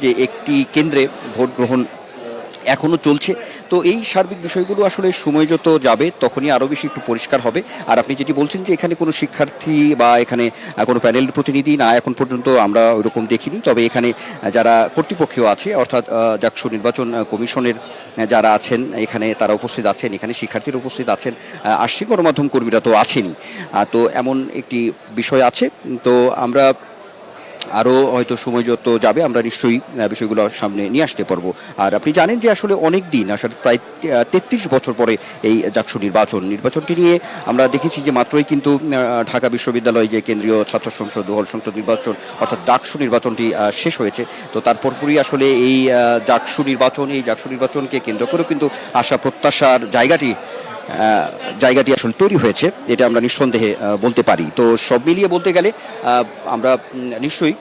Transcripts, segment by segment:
যে একটি কেন্দ্রে ভোট গ্রহণ এখনও চলছে, তো এই সার্বিক বিষয়গুলো আসলে সময় যত যাবে, তখনই আরও বেশি একটু পরিষ্কার হবে। আর আপনি যেটি বলছেন যে এখানে কোনো শিক্ষার্থী বা এখানে কোনো প্যানেল প্রতিনিধি না এখন পর্যন্ত আমরা ওইরকম দেখিনি। তবে এখানে যারা কর্তৃপক্ষীয় আছে, অর্থাৎ জাকসু নির্বাচন কমিশনের যারা আছেন, এখানে তারা উপস্থিত আছেন, এখানে শিক্ষার্থীরা উপস্থিত আছেন আসছি গণমাধ্যম কর্মীরা তো আছেনই। তো এমন একটি বিষয় আছে। তো আমরা আরও হয়তো সময় যত যাবে, আমরা নিশ্চয়ই বিষয়গুলো সামনে নিয়ে আসতে পারব। আর আপনি জানেন যে আসলে অনেক দিন, আসলে প্রায় তেত্রিশ বছর পরে এই জাকসু নির্বাচন, নির্বাচনটি নিয়ে আমরা দেখেছি যে মাত্রই কিন্তু ঢাকা বিশ্ববিদ্যালয় যে কেন্দ্রীয় ছাত্র সংসদ, দোহল সংসদ নির্বাচন, অর্থাৎ ডাকসু নির্বাচনটি শেষ হয়েছে। তো তারপর পরই আসলে এই জাকসু নির্বাচন, এই জাকসু নির্বাচনকে কেন্দ্র করেও কিন্তু আশা, প্রত্যাশার জায়গাটি জায়গাটি আসলে তৈরি হয়েছে যেটা আমরা নিঃসন্দেহে বলতে পারি। তো সব মিলিয়ে বলতে গেলে আমরা নিশ্চয়ই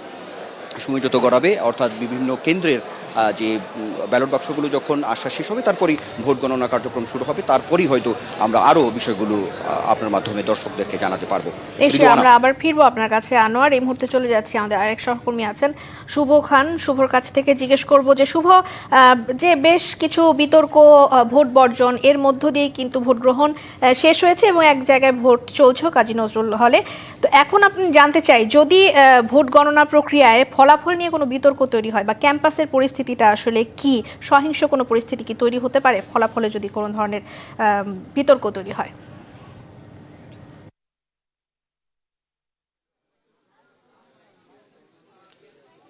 সময় যত গড়াবে অর্থাৎ বিভিন্ন কেন্দ্রের যে ব্যালট বাক্সগুলো যখন আসা শেষ হবে তারপরই ভোট গণনা কার্যক্রম শুরু হবে। তারপরই হয়তো আমরা আরও বিষয়গুলো আপনার মাধ্যমে দর্শকদেরকে জানাতে পারব। নিশ্চয়ই আমরা আবার ফিরবো আপনার কাছে। আনোয়ার এই মুহূর্তে চলে যাচ্ছি। আমাদের আরেক সহকর্মী আছেন শুভ খান। শুভর কাছ থেকে জিজ্ঞেস করব যে শুভ যে বেশ কিছু বিতর্ক ভোট বর্জন এর মধ্য দিয়ে কিন্তু ভোট গ্রহণ শেষ হয়েছে এবং এক জায়গায় ভোট চলছে কাজী নজরুল হলে। তো এখন আপনি জানতে চাই যদি ভোট গণনা প্রক্রিয়ায় ফলাফল নিয়ে কোনো বিতর্ক তৈরি হয় বা ক্যাম্পাসের পরিস্থিতিটা আসলে কি? সহিংস কোনো পরিস্থিতি কি তৈরি হতে পারে? ফলাফলে যদি কোনো ধরনের বিতর্ক তৈরি হয়।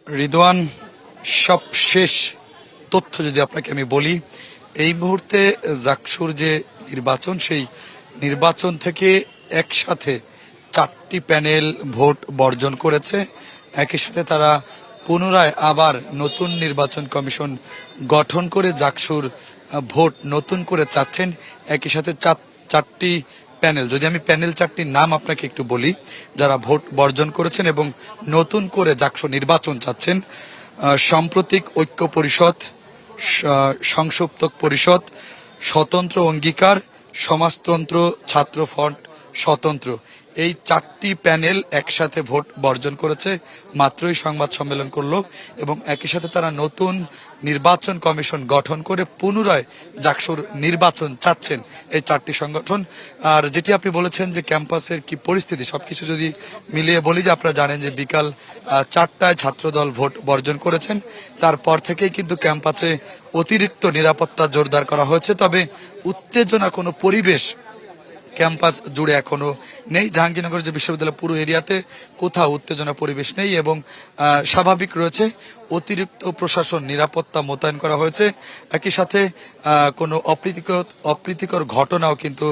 রিদওয়ান সবশেষ তথ্য যদি আপনাকে আমি বলি, এই মুহূর্তে জাকসুর যে নির্বাচন, সেই নির্বাচন থেকে একসাথে চারটি প্যানেল ভোট বর্জন করেছে। একই সাথে তারা পুনরায় আবার নতুন নির্বাচন কমিশন গঠন করে জাকসুর ভোট নতুন করে চাচ্ছেন। একই সাথে চার- চারটি প্যানেল। যদি আমি প্যানেল চারটির নাম আপনাকে একটু বলি, যারা ভোট বর্জন করেছেন এবং নতুন করে জাকসু নির্বাচন চাচ্ছেন সাম্প্রতিক ঐক্য পরিষদ সংসপ্তক পরিষদ, স্বতন্ত্র অঙ্গীকার, সমাজতন্ত্র, ছাত্র ফ্রন্ট, স্বতন্ত্র। এই চারটি প্যানেল একসাথে ভোট বর্জন করেছে। মাত্রই সংবাদ সম্মেলন করল এবং একই সাথে তারা নতুন নির্বাচন কমিশন গঠন করে পুনরায় জাকসুর নির্বাচন চাচ্ছেন এই চারটি সংগঠন। আর যেটি আপনি বলেছেন যে ক্যাম্পাসের কি পরিস্থিতি, সবকিছু যদি মিলিয়ে বলি যে আপনারা জানেন যে বিকাল চারটায় ছাত্রদল ভোট বর্জন করেছেন। তারপর থেকেই কিন্তু ক্যাম্পাসে অতিরিক্ত নিরাপত্তা জোরদার করা হয়েছে। তবে উত্তেজনা কোনো পরিবেশ ক্যাম্পাস জুড়ে এখনও নেই। জাহাঙ্গীরনগর যে বিশ্ববিদ্যালয় পুরো এরিয়াতে কোথাও উত্তেজনা পরিবেশ নেই এবং স্বাভাবিক রয়েছে অতিরিক্ত প্রশাসন, নিরাপত্তা মোতায়েন করা হয়েছে। একই সাথে কোনো অপ্রীতিকর অপ্রীতিকর ঘটনাও কিন্তু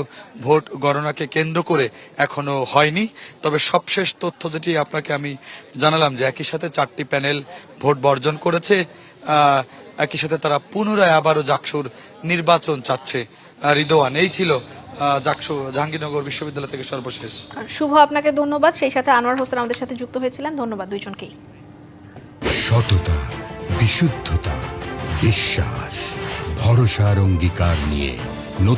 ভোট গণনাকে কেন্দ্র করে এখনও হয়নি। তবে সবশেষ তথ্য যেটি আপনাকে আমি জানালাম যে একই সাথে চারটি প্যানেল ভোট বর্জন করেছে। একই সাথে তারা পুনরায় আবারও জাকসুর নির্বাচন চাচ্ছে। রিদোয়ান, এই ছিল জাকসু জাহাঙ্গীরনগর বিশ্ববিদ্যালয় থেকে সর্বশেষ। শুভ আপনাকে ধন্যবাদ। সেই সাথে আনোয়ার হোসেন আমাদের সাথে যুক্ত হয়েছিলেন। ধন্যবাদ দুইজনকেই। সততা বিশুদ্ধতা বিশ্বাস ভরসার অঙ্গীকার নিয়ে নতুন